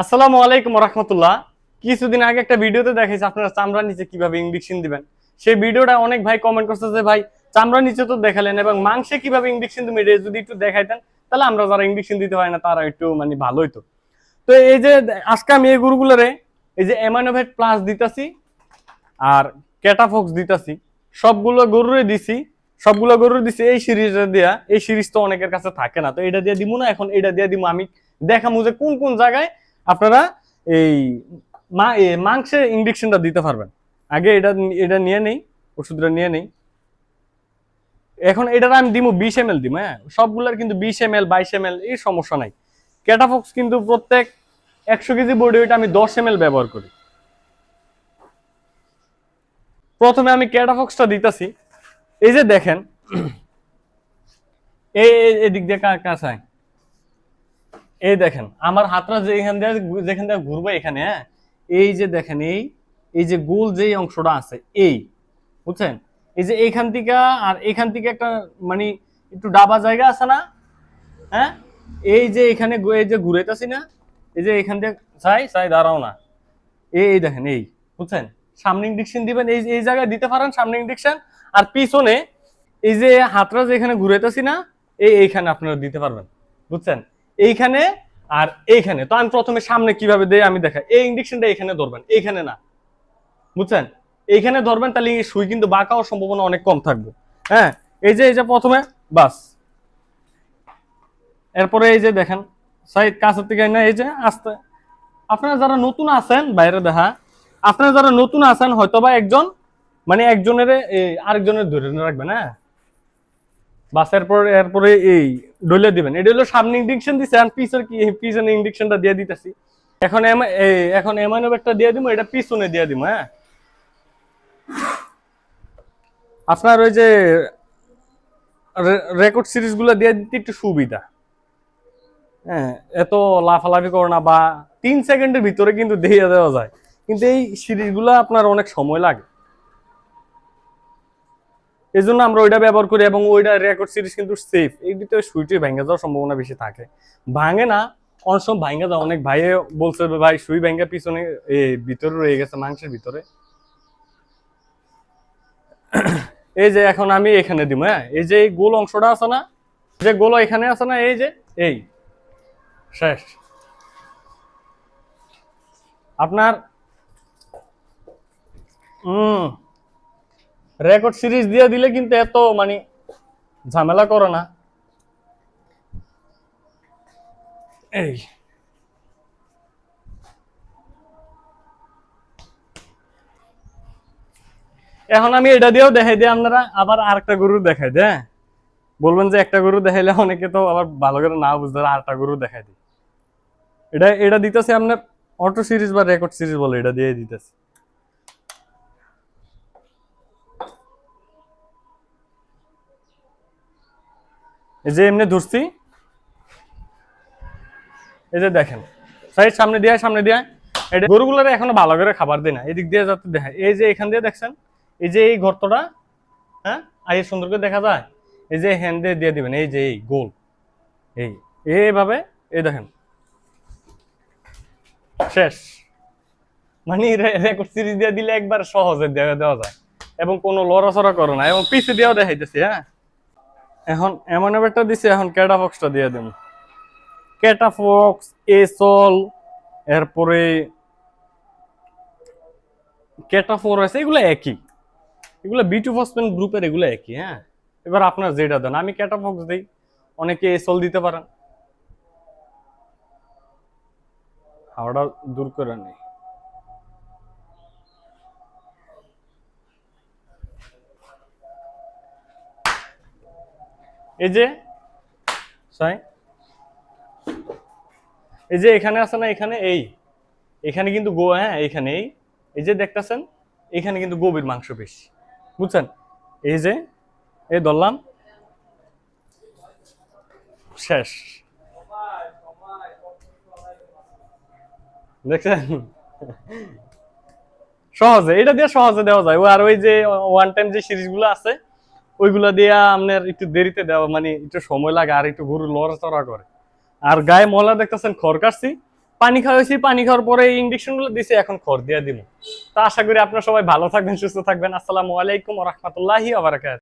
আসসালামু আলাইকুম রহমতুল্লাহ কিছুদিন আগে একটা ভিডিওতে দেখাইছে আপনারা চামড়া নিচে কীভাবে ইঞ্জেকশন দিবেন। সেই ভিডিওটা অনেক ভাই কমেন্ট করছে যে, ভাই চামড়া নিচে তো দেখালেন এবং মাংসে কীভাবে ইঞ্জেকশন এটা যদি একটু দেখাইতেন, তাহলে আমরা যারা ইঞ্জেকশন দিতে হয় না, তারা একটু মানে ভালো হইতো। তো এই যে আজকে আমি এই গরুগুলোরে এই যে এমানোভেট প্লাস দিতাছি আর ক্যাটাফক্স দিতাছি, সবগুলো গরুরে দিছি, সবগুলো গরুর দিছি, এই সিরিজটা দেয়া, এই সিরিজ তো অনেকের কাছে থাকে না। তো এটা দিয়ে দিব না, এখন এটা দিয়ে দিব আমি দেখামু যে কোন কোন জায়গায় আপনারা এই মাংসের ইঞ্জেকশনটা দিতে পারবেন। আগে এটা এটা নিয়ে নেই, ওষুধটা নিয়ে নেই। এখন এটার আমি দিব বিশ এম এল দিব হ্যাঁ? সবগুলোর কিন্তু বিশ এম এল বাইশ এম এল এই সমস্যা নাই। ক্যাটাফক্স কিন্তু প্রত্যেক একশো কেজি বডি ওইটা আমি দশ এম এল ব্যবহার করি। প্রথমে আমি ক্যাটাফক্সটা দিতেছি। এই যে দেখেন, এই এদিক দিয়ে কা- কাছায় এই দেখেন, আমার হাতটা যে এখান দিয়ে, যেখান দিয়ে ঘুরবে এখানে হ্যাঁ? এই যে দেখেন, এই এই যে গোল যে অংশটা আছে, এই, বুঝছেন? এই যে এইখান থেকে, আর এখান থেকে একটা মানে একটু ডাবা জায়গা আছে না? হ্যাঁ? এই যে এখানে এই যে ঘুরাইতেছি না, এই যে এখান দিয়ে চাই চাই দাঁড়াও না। এই দেখেন, এই, বুঝছেন? সামনে ইন্ডিকশন দিবেন, এই এই জায়গায় দিতে পারেন সামনে ইন্ডিকশন আর পিছনে এই যে হাতটা যেখানে ঘুরাইতেছি না, এই, এইখানে আপনারা দিতে পারবেন, বুঝছেন? এইখানে আর এইখানে। তো আমি প্রথমে সামনে কীভাবে দেয় আমি দেখাই। এই ইন্ডিকশনটা এখানে ধরবেন। এইখানে না। বুঝছেন? এইখানে ধরবেন, তাহলে সুই কিন্তু বাঁকাও সম্ভাবনা অনেক কম থাকবে। হ্যাঁ? এই যে এই যে প্রথমে, বাস। এরপরে এই যে দেখেন, সাইড কাছের থেকে না, এই যে আস্তে। আপনারা যারা নতুন আছেন, বাইরে দেখা, আপনারা যারা নতুন আছেন, হয়তোবা একজন মানে একজনের আরেকজনের ধরে রাখবেন হ্যাঁ? বাস, এরপর এরপরে এই ডলে দিবেন। এটা হলো সামনে ইন্ডিকশন দিছে আর পিছের কি পিছনে ইন্ডিকশনটা দিয়ে দিতেছি। এখন এখন এমআইনো একটা দিয়ে দিব, এটা পিছনে দিয়ে দিব হ্যাঁ? আপনার ওই যে রেকর্ড সিরিজগুলো দিয়ে দিতে একটু সুবিধা। হ্যাঁ এত লাফালাফি করো না বা তিন সেকেন্ডের ভিতরে কিন্তু দিয়ে দেওয়া যায়। কিন্তু এই সিরিজগুলো আপনার অনেক সময় লাগে। এই জন্য আমরা ওইটা ব্যবহার করি এবং ওইটা রেকর্ড সিরিজ কিন্তু সেফ ভিতরে সুইটে ভেঙে যাওয়ার সম্ভাবনা বেশি থাকে। ভাঙে না, অনেক সময় ভাঙে যায়। অনেক ভাইয়ে বলছে, ভাই, সুই ভেঙে পিছনে ভিতরে রয়ে গেছে, মাংসের ভিতরে। এই যে এখন আমি এখানে দিব হ্যাঁ? এই যে গোল অংশটা আছে না? যে গোল এখানে আছে না? এই যে, এই। শেষ। আপনার হুম রেকর্ড সিরিজ দিয়ে দিলে কিন্তু এত মানে ঝামেলা করে না। এই। এখন আমি এটা দিয়েও দেখাই দিই আপনারা, আবার আরেকটা গরু দেখাই দেয় বলবেন যে একটা গরু দেখাইলে অনেকে তো আবার ভালো করে না বুঝতে পারে, আরেকটা গরু দেখাই দিই। এটা এটা দিতেছে আপনার অটো সিরিজ বা রেকর্ড সিরিজ বলে, এটা দিয়ে দিতেছে। এই যে এমনি ধরছি। এই যে দেখেন, সাইড সামনে দিয়ে সামনে দিয়ে এটা গরুগুলোর এখনও ভালো করে খাবার দেয় না। এদিক দিয়ে যাতে দেখায়। এই যে এখান দিয়ে দেখছেন, এই যে এই গর্তটা হ্যাঁ আর সুন্দর করে দেখা যায়। এই যে হ্যান্ড দিয়ে দিয়ে দিবেন, এই যে এই গোল। এই, এইভাবে, এই দেখেন। শেষ। মানে রেকর্ড সিরিজ দিয়ে দিলে একবার সহজে দেওয়া দেওয়া যায়। এবং কোনো লড়াচড়া করে না, এবং পিসি দিয়েও দেখাইতেছি হ্যাঁ। এখন এমন একটা দিছে, এখন ক্যাটাফক্সটা দিয়ে দেব? ক্যাটাফক্স এসল এরপরে ক্যাটাফোর আছে, এগুলো একই। এগুলো বিটু ফসফেন গ্রুপের এগুলো একই হ্যাঁ? এবার আপনার যেটা দেন, আমি ক্যাটাফক্স দিই, অনেকে এসল দিতে পারেন। হাওড়া দূর করে নেই। এই যে সাই এই যে এখানে আছে না, এখানে এই, এখানে কিন্তু গো হ্যাঁ এখানে এই এই যে দেখতেছেন, এখানে কিন্তু গভীর মাংস বেশি বুঝছেন? এই যে এই ধরলাম, শেষ। দেখছেন? সহজে, এটা দিয়ে সহজে দেওয়া যায়। আর ওই যে ওয়ান টাইম যে সিরিজগুলো আছে ওইগুলা দিয়া আপনার একটু দেরিতে দেওয়া মানে একটু সময় লাগে আর একটু গরু লড়াচড়া করে। আর গায়ে মলা দেখতেছেন, খড় কাটছি। পানি খাওয়াইছি, পানি খাওয়ার পরে এই ইঞ্জেকশনগুলো দিছে, এখন খড় দিয়ে দিব তা আশা করি আপনার সবাই ভালো থাকবেন, সুস্থ থাকবেন। আসসালামু আলাইকুম রহমতুল্লাহি আবরাকাত